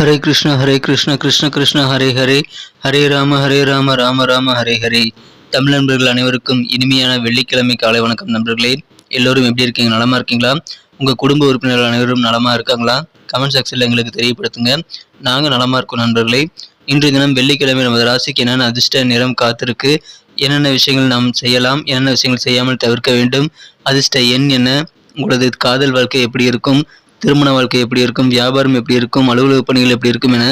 ஹரே கிருஷ்ண ஹரே கிருஷ்ண கிருஷ்ண கிருஷ்ண ஹரே ஹரே. ஹரே ராம ஹரே ராம ராம ராம ஹரே ஹரே. தமிழ் நண்பர்கள் அனைவருக்கும் இனிமையான வெள்ளிக்கிழமை காலை வணக்கம் நண்பர்களே. எல்லோரும் எப்படி இருக்கீங்க? நலமா இருக்கீங்களா? உங்க குடும்ப உறுப்பினர்கள் அனைவரும் நலமா இருக்காங்களா? கமெண்ட் செக்ஷன்ல எங்களுக்கு தெரியப்படுத்துங்க. நாங்க நலமா இருக்கோம் நண்பர்களே. இன்றைய தினம் வெள்ளிக்கிழமை நமது ராசிக்கு என்னென்ன அதிர்ஷ்ட நிறம் காத்திருக்கு? என்னென்ன விஷயங்கள் நாம் செய்யலாம்? என்னென்ன விஷயங்கள் செய்யாமல் தவிர்க்க வேண்டும்? அதிர்ஷ்ட எண் என்ன? உங்களது காதல் வாழ்க்கை எப்படி இருக்கும்? திருமண வாழ்க்கை எப்படி இருக்கும் வியாபாரம் எப்படி இருக்கும் அலுவலக பணிகள் எப்படி இருக்கும் என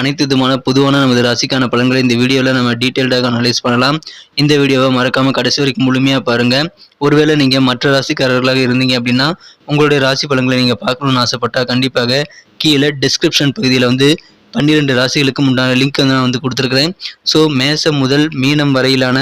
அனைத்து விதமான பொதுவான நமது ராசிக்கான பலன்களை இந்த வீடியோவில் நம்ம டீட்டெயில்டாக அனலைஸ் பண்ணலாம். இந்த வீடியோவை மறக்காமல் கடைசி வரைக்கும் முழுமையாக பாருங்கள் ஒருவேளை நீங்கள் மற்ற ராசிக்காரர்களாக இருந்தீங்க அப்படின்னா உங்களுடைய ராசி பலன்களை நீங்கள் பார்க்கணும்னு ஆசைப்பட்டால் கண்டிப்பாக கீழே டிஸ்கிரிப்ஷன் பகுதியில் வந்து பன்னிரெண்டு ராசிகளுக்கும் உண்டான லிங்க் வந்து நான் வந்து கொடுத்துருக்குறேன். ஸோ மேசம் முதல் மீனம் வரையிலான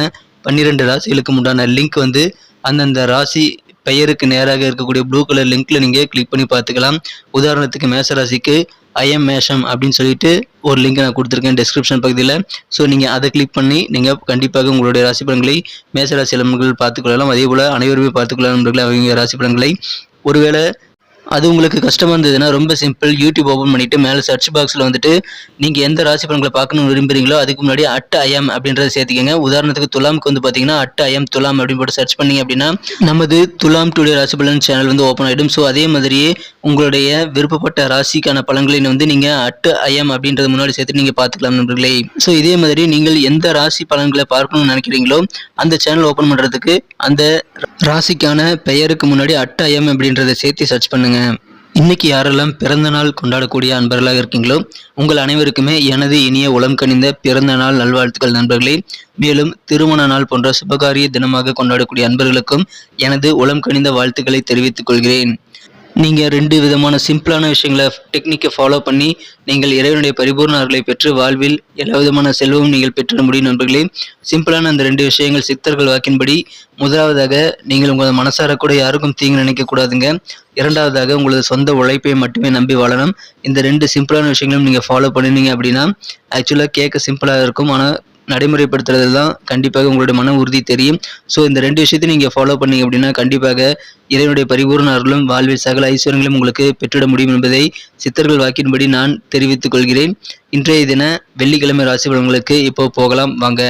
பன்னிரெண்டு ராசிகளுக்கும் உண்டான லிங்க் வந்து அந்தந்த ராசி பெயருக்கு நேராக இருக்கக்கூடிய ப்ளூ கலர் லிங்க்ல நீங்கள் கிளிக் பண்ணி பார்த்துக்கலாம். உதாரணத்துக்கு மேச ராசிக்கு ஐஎம் மேஷம் அப்படின்னு சொல்லிட்டு ஒரு லிங்க் நான் கொடுத்துருக்கேன் டிஸ்கிரிப்ஷன் பகுதியில். ஸோ நீங்கள் அதை கிளிக் பண்ணி நீங்கள் கண்டிப்பாக உங்களுடைய ராசி பலன்களை மேச ராசி நண்பர்கள் பார்த்துக்கொள்ளலாம் அதே போல் அனைவருமே பார்த்துக்கொள்ளலாம் நண்பர்கள் அவங்க ராசி பலன்களை. ஒருவேளை அது உங்களுக்கு கஷ்டமாக இருந்ததுன்னா ரொம்ப சிம்பிள் யூடியூப் ஓப்பன் பண்ணிட்டு மேலே சர்ச் பாக்ஸில் வந்துட்டு நீங்கள் எந்த ராசி பலன்களை பார்க்கணும்னு விரும்புறீங்களோ அதுக்கு முன்னாடி அட் ஐஎம் அப்படின்றத சேர்த்துக்கங்க. உதாரணத்துக்கு துலாமுக்கு வந்து பார்த்தீங்கன்னா அட் ஐஎம் துலாம் அப்படின்னு போட்டு சர்ச் பண்ணீங்க அப்படின்னா நமது துலாம் டுடே ராசி பலன் சேனல் வந்து ஓப்பன் ஆகிடும் ஸோ அதே மாதிரியே உங்களுடைய விருப்பப்பட்ட ராசிக்கான பலன்களை வந்து நீங்கள் அட் ஐஎம் அப்படின்றது முன்னாடி சேர்த்து நீங்கள் பார்த்துக்கலாம் நண்பர்களே. ஸோ இதே மாதிரி நீங்கள் எந்த ராசி பலன்களை பார்க்கணும்னு நினைக்கிறீங்களோ அந்த சேனல் ஓப்பன் பண்ணுறதுக்கு அந்த ராசிக்கான பெயருக்கு முன்னாடி அட் ஐஎம் அப்படின்றத சேர்த்து சர்ச் பண்ணுங்க. இன்னைக்கு யாரெல்லாம் பிறந்த நாள் கொண்டாடக்கூடிய அன்பர்களாக இருக்கீங்களோ உங்கள் அனைவருக்குமே எனது இனிய உளம் கனிந்த பிறந்த நாள் நல்வாழ்த்துக்கள் நண்பர்களே. மேலும் திருமண நாள் போன்ற சுபகாரிய தினமாக கொண்டாடக்கூடிய அன்பர்களுக்கும் எனது உளம் கனிந்த வாழ்த்துக்களை தெரிவித்துக் கொள்கிறேன். நீங்கள் ரெண்டு விதமான சிம்பிளான விஷயங்களை டெக்னிக்கை ஃபாலோ பண்ணி நீங்கள் இறைவனுடைய பரிபூர்ண அருளை பெற்று வாழ்வில் எல்லா விதமான செல்வமும் நீங்கள் பெற்றிட முடியும் நண்பர்களே. சிம்பிளான அந்த ரெண்டு விஷயங்கள் சித்தர்கள் வாக்கின்படி முதலாவதாக நீங்கள் உங்களது மனசார கூட யாருக்கும் தீங்கு நினைக்கக்கூடாதுங்க இரண்டாவதாக உங்களது சொந்த உழைப்பை மட்டுமே நம்பி வாழணும். இந்த ரெண்டு சிம்பிளான விஷயங்களும் நீங்கள் ஃபாலோ பண்ணினீங்க அப்படின்னா ஆக்சுவலாக கேட்க சிம்பிளாக இருக்கும். ஆனால் நடைமுறைப்படுத்துறது தான் கண்டிப்பாக உங்களுடைய மன உறுதி தெரியும். ஸோ இந்த ரெண்டு விஷயத்தையும் நீங்கள் ஃபாலோ பண்ணீங்க அப்படின்னா கண்டிப்பாக இறைவனுடைய பரிபூர்ண அருளும் வாழ்வில் சகல ஐஸ்வரங்களும் உங்களுக்கு பெற்றிட முடியும் என்பதை சித்தர்கள் வாக்கின்படி நான் தெரிவித்துக் கொள்கிறேன். இன்றைய தின வெள்ளிக்கிழமை ராசி பலன்களுக்கு இப்போ போகலாம். வாங்க.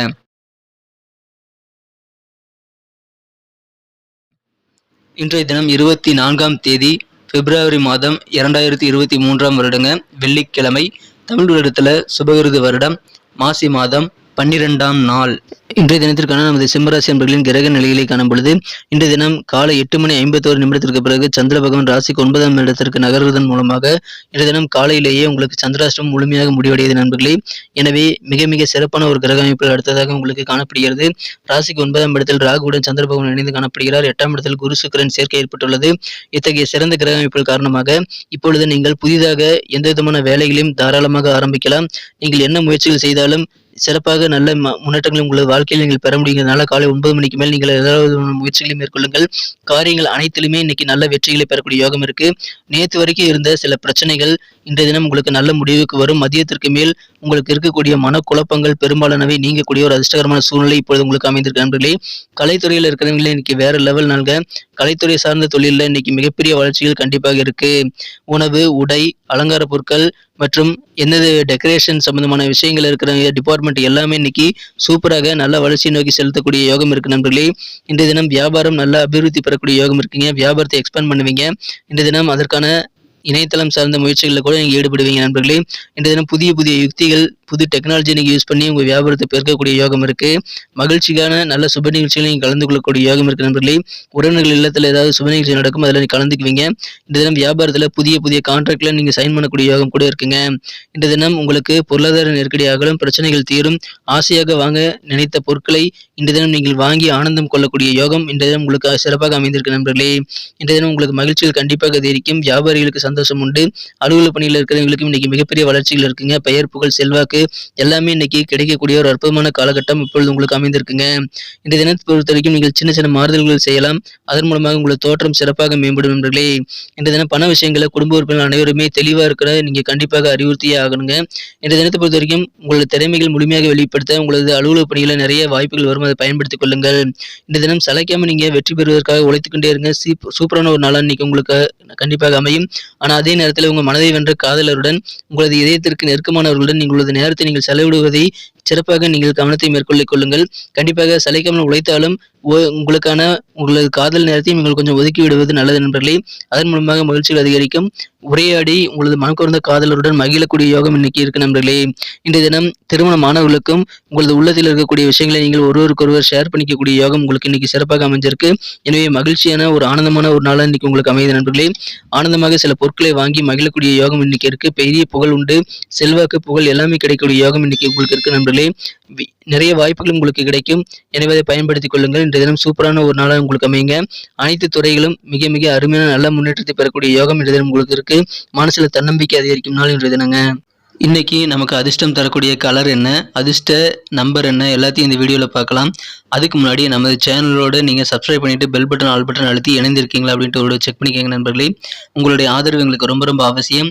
இன்றைய தினம் இருபத்தி நான்காம் தேதி பிப்ரவரி மாதம் இரண்டாயிரத்தி இருபத்தி மூன்றாம் வருடங்க வெள்ளிக்கிழமை தமிழ் வருடத்தில் சுபகிருது வருடம் மாசி மாதம் பன்னிரெண்டாம் நாள். இன்றைய தினத்திற்கான நமது சிம்மராசி அன்பர்களின் கிரக நிலைகளை காணும் பொழுது இன்றைய தினம் காலை எட்டு மணி ஐம்பத்தோரு நிமிடத்திற்கு பிறகு சந்திர பகவான் ராசிக்கு ஒன்பதாம் இடத்திற்கு நகர்வதன் மூலமாக இன்றைய தினம் காலையிலேயே உங்களுக்கு சந்திராஷ்டம் முழுமையாக முடிவடையது நண்பர்களே. எனவே மிக மிக சிறப்பான ஒரு கிரக அமைப்புகள் அடுத்ததாக உங்களுக்கு காணப்படுகிறது. ராசிக்கு ஒன்பதாம் இடத்தில் ராகுவுடன் சந்திர பகவான் இணைந்து காணப்படுகிறார். எட்டாம் இடத்தில் குரு சுக்கரன் சேர்க்கை ஏற்பட்டுள்ளது. இத்தகைய சிறந்த கிரக அமைப்புகள் காரணமாக இப்பொழுது நீங்கள் புதிதாக எந்த விதமான வேலைகளையும் தாராளமாக ஆரம்பிக்கலாம். நீங்கள் என்ன முயற்சிகள் செய்தாலும் சிறப்பாக நல்ல முன்னேற்றங்களும் உங்களது வாழ்க்கையில் நீங்கள் பெற முடியுங்கிறதுனால காலை ஒன்பது மணிக்கு மேல் நீங்கள் ஏதாவது முயற்சிகளை மேற்கொள்ளுங்கள். காரியங்கள் அனைத்திலுமே இன்னைக்கு நல்ல வெற்றிகளை பெறக்கூடிய யோகம் இருக்கு. நேற்று வரைக்கும் இருந்த சில பிரச்சனைகள் இன்றைய தினம் உங்களுக்கு நல்ல முடிவுக்கு வரும். மதியத்திற்கு மேல் உங்களுக்கு இருக்கக்கூடிய மனக்குழப்பங்கள் பெரும்பாலானவை நீங்கக்கூடிய ஒரு அதிர்ஷ்டகரமான சூழ்நிலை இப்பொழுது உங்களுக்கு அமைந்திருக்க நண்பர்களே. கலைத்துறையில் இருக்கிறவங்களே இன்னைக்கு வேற லெவல் நல்க கலைத்துறை சார்ந்த தொழிலில் இன்னைக்கு மிகப்பெரிய வளர்ச்சிகள் கண்டிப்பாக இருக்கு. உணவு உடை அலங்கார பொருட்கள் மற்றும் எந்தெந்த டெக்கரேஷன் சம்பந்தமான விஷயங்கள் இருக்கிற டிபார்ட்மெண்ட் எல்லாமே இன்னைக்கு சூப்பராக நல்ல வளர்ச்சி நோக்கி செலுத்தக்கூடிய யோகம் இருக்கு நண்பர்களே. இன்றைய தினம் வியாபாரம் நல்ல அபிவிருத்தி பெறக்கூடிய யோகம் இருக்குங்க. வியாபாரத்தை எக்ஸ்பேண்ட் பண்ணுவீங்க. இன்றைய தினம் அதற்கான இணையதளம் சார்ந்த முயற்சிகளில் கூட நீங்கள் ஈடுபடுவீங்க நண்பர்களே. இன்றைய தினம் புதிய புதிய யுக்திகள் புது டெக்னாலஜி நீங்கள் யூஸ் பண்ணி உங்கள் வியாபாரத்தை பெருக்கக்கூடிய யோகம் இருக்குது மகிழ்ச்சிக்கான நல்ல சுப நிகழ்ச்சிகளை நீங்கள் கலந்து கொள்ளக்கூடிய யோகம் இருக்கு நண்பர்களே. உறவினர்கள் இல்லத்தில் ஏதாவது சுப நிகழ்ச்சி நடக்கும் அதில் நீங்கள் கலந்துக்குவீங்க. இந்த தினம் வியாபாரத்தில் புதிய புதிய கான்ட்ராக்டில் நீங்கள் சைன் பண்ணக்கூடிய யோகம் கூட இருக்குங்க. இந்த தினம் உங்களுக்கு பொருளாதார நெருக்கடியாகலும் பிரச்சனைகள் தீரும். ஆசையாக வாங்க நினைத்த பொருட்களை இந்த தினம் நீங்கள் வாங்கி ஆனந்தம் கொள்ளக்கூடிய யோகம் இந்த தினம் உங்களுக்கு சிறப்பாக அமைந்திருக்கு நண்பர்களே. இந்த தினம் உங்களுக்கு மகிழ்ச்சிகள் கண்டிப்பாக அதிகரிக்கும். வியாபாரிகளுக்கு சந்தோஷம் உண்டு. அலுவலக பணியில் இருக்கிறவங்களுக்கும் இன்னைக்கு மிகப்பெரிய வளர்ச்சிகள் இருக்குங்க. பெயர் புகழ் செல்வாக்கு எல்லாமே இன்னைக்கு கிடைக்கக்கூடிய ஒரு அற்புதமான காலகட்டம் இப்பொழுது உங்களுக்கு அமைந்திருக்குங்க. இந்த தினத்தை பொறுத்த வரைக்கும் நீங்கள் சின்ன சின்ன மாறுதல்கள் செய்யலாம். அதன் மூலமாக உங்களது தோற்றம் சிறப்பாக மேம்படும் நண்பர்களே. இந்த தினம் பண விஷயங்களை குடும்ப உறுப்பினர் அனைவருமே தெளிவாக இருக்கிற நீங்க கண்டிப்பாக அறிவுறுத்தியே ஆகணுங்க. இந்த தினத்தை பொறுத்த வரைக்கும் உங்களது திறமைகள் முழுமையாக வெளிப்படுத்த உங்களது அலுவலக பணிகளை நிறைய வாய்ப்புகள் வரும். அதை பயன்படுத்திக் கொள்ளுங்கள். இந்த தினம் சலைக்காமல் நீங்க வெற்றி பெறுவதற்காக உழைத்துக்கொண்டே இருங்க. சூப்பரான ஒரு நாளாக இன்னைக்கு உங்களுக்கு கண்டிப்பாக அமையும். ஆனால் அதே நேரத்தில் உங்க மனதை வென்ற காதலருடன் உங்களது இதயத்திற்கு நெருக்கமானவர்களுடன் நீங்களது நேரத்தை நீங்கள் செலவிடுவதை சிறப்பாக நீங்கள் கவனத்தை மேற்கொள்ளிக் கொள்ளுங்கள். கண்டிப்பாக சளைக்காமல் உழைத்தாலும் உங்களுக்கான உங்களது காதல் நேரத்தையும் நீங்கள் கொஞ்சம் ஒதுக்கி விடுவது நல்லது நண்பர்களே. அதன் மூலமாக மகிழ்ச்சிகள் அதிகரிக்கும். உரையாடி உங்களது மனக்குறந்த காதலருடன் மகிழக்கூடிய யோகம் இன்னைக்கு இருக்கு நண்பர்களே. இன்றைய தினம் திருமணமானவர்களுக்கும் உங்களது உள்ளத்தில் இருக்கக்கூடிய விஷயங்களை நீங்கள் ஒருவருக்கொருவர் ஷேர் பண்ணிக்கக்கூடிய யோகம் உங்களுக்கு இன்னைக்கு சிறப்பாக அமைஞ்சிருக்கு. எனவே மகிழ்ச்சியான ஒரு ஆனந்தமான ஒரு நாளாக இன்னைக்கு உங்களுக்கு அமையுது நண்பர்களே. ஆனந்தமாக சில பொருட்களை வாங்கி மகிழக்கூடிய யோகம் இன்னைக்கு இருக்கு. பெரிய புகழ் உண்டு. செல்வாக்கு புகழ் எல்லாமே கிடைக்கக்கூடிய யோகம் இன்னைக்கு உங்களுக்கு இருக்கு நண்பர்களே. நண்பர்களே நிறைய வாய்ப்புகள் உங்களுக்கு கிடைக்கும். எனவே அதை பயன்படுத்திக் கொள்ளுங்கள். இன்றைய தினம் சூப்பரான ஒரு நாளாக உங்களுக்கு அமையுங்க. அனைத்து துறைகளும் மிக மிக அருமையான நல்ல முன்னேற்றத்தை பெறக்கூடிய யோகம் இன்றைய தினம் உங்களுக்கு இருக்கு. மனசுல தன்னம்பிக்கை அதிகரிக்கும் நாள் இன்றைய தினங்க. இன்னைக்கு நமக்கு அதிர்ஷ்டம் தரக்கூடிய கலர் என்ன? அதிர்ஷ்ட நம்பர் என்ன? எல்லாத்தையும் இந்த வீடியோவில் பார்க்கலாம். அதுக்கு முன்னாடி நமது சேனலோடு நீங்கள் சப்ஸ்கிரைப் பண்ணிவிட்டு பெல் பட்டன் ஆல் பட்டன் அழுத்தி இணைந்திருக்கீங்களா அப்படின்ட்டு ஒரு செக் பண்ணிக்கோங்க நண்பர்களே. உங்களுடைய ஆதரவு எங்களுக்கு ரொம்ப ரொம்ப அவசியம்.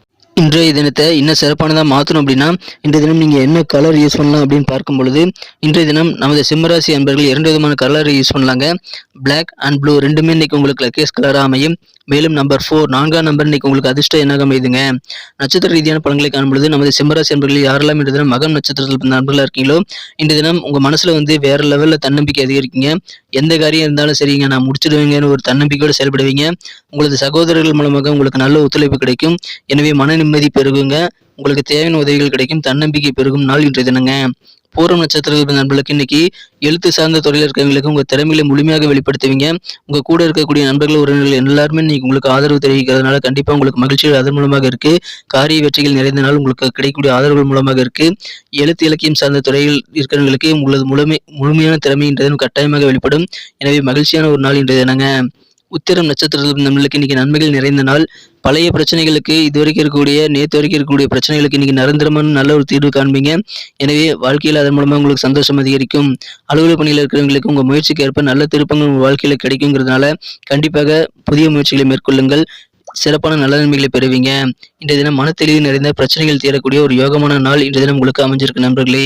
இன்றைய தினத்தை இன்னும் சிறப்பானதாக மாற்றணும் அப்படின்னா இன்றைய தினம் நீங்கள் என்ன கலர் யூஸ் பண்ணலாம் அப்படின்னு பார்க்கும் பொழுது இன்றைய தினம் நமது சிம்மராசி அன்பர்கள் இரண்டு விதமான கலர் யூஸ் பண்ணலாங்க. பிளாக் அண்ட் ப்ளூ ரெண்டுமே இன்னைக்கு உங்களுக்கு லக்கேஸ் கலராக அமையும். மேலும் நம்பர் ஃபோர் நான்காம் நம்பர் இன்னைக்கு உங்களுக்கு அதிர்ஷ்டம் என்னாக அமைதுங்க நட்சத்திர ரீதியான பலன்களை காணும்பொழுது நமது சிம்மராசி நண்பர்கள் யாரெல்லாம் இன்றைய தினம் மகம் நட்சத்திரத்தில் நண்பர்களாக இருக்கீங்களோ இன்று தினம் உங்கள் மனசில் வந்து வேற லெவலில் தன்னம்பிக்கை அதிகரிக்கீங்க. எந்த காரியம் இருந்தாலும் சரிங்க நான் முடிச்சிடுவேங்கன்னு ஒரு தன்னம்பிக்கையோடு செயல்படுவீங்க. உங்களது சகோதரர்கள் மூலமாக உங்களுக்கு நல்ல ஒத்துழைப்பு கிடைக்கும். எனவே மன நிம்மதி பெருகுங்க. உங்களுக்கு தேவையான உதவிகள் கிடைக்கும். தன்னம்பிக்கை பெருகும் நாள் இன்றைய தினங்க. பூரம் நட்சத்திர நண்பர்களுக்கு இன்னைக்கு எழுத்து சார்ந்த துறையில் இருக்கிறவங்களுக்கு உங்க திறமைகளை முழுமையாக வெளிப்படுத்துவீங்க. உங்க கூட இருக்கக்கூடிய நண்பர்கள் உறவினர்கள் எல்லாருமே இன்னைக்கு உங்களுக்கு ஆதரவு தெரிவிக்கிறதுனால கண்டிப்பா உங்களுக்கு மகிழ்ச்சிகள் அதன் மூலமாக இருக்கு. காரிய வெற்றிகள் நிறைந்த நாள் உங்களுக்கு கிடைக்கக்கூடிய ஆதரவுகள் மூலமாக இருக்கு. எழுத்து இலக்கியம் சார்ந்த துறையில் இருக்கிறவங்களுக்கு உங்களது முழுமை முழுமையான திறமை இன்றைய கட்டாயமாக வெளிப்படும். எனவே மகிழ்ச்சியான ஒரு நாள் இன்றைய தினங்க. உத்திரம் நட்சத்திரத்தில் நம்மளுக்கு இன்னைக்கு நன்மைகள் நிறைந்த நாள். பழைய பிரச்சனைகளுக்கு இதுவரைக்கும் இருக்கக்கூடிய நேற்று வரைக்கும் இருக்கக்கூடிய பிரச்சனைகளுக்கு இன்னைக்கு நிரந்தரமான நல்ல ஒரு தீர்வு காண்பீங்க. எனவே வாழ்க்கையில் அதன் மூலமாக உங்களுக்கு சந்தோஷம் அதிகரிக்கும். அலுவலக பணியில் இருக்கிறவங்களுக்கு உங்கள் முயற்சிக்கு ஏற்ப நல்ல திருப்பங்கள் உங்கள் வாழ்க்கையில் கிடைக்குங்கிறதுனால கண்டிப்பாக புதிய முயற்சிகளை மேற்கொள்ளுங்கள். சிறப்பான நல்ல நன்மைகளை பெறுவீங்க. இன்றைய தினம் மனத்தெளிவு நிறைந்த பிரச்சனைகள் தீரக்கூடிய ஒரு யோகமான நாள் இன்றைய தினம் உங்களுக்கு அமைஞ்சிருக்கு நண்பர்களே.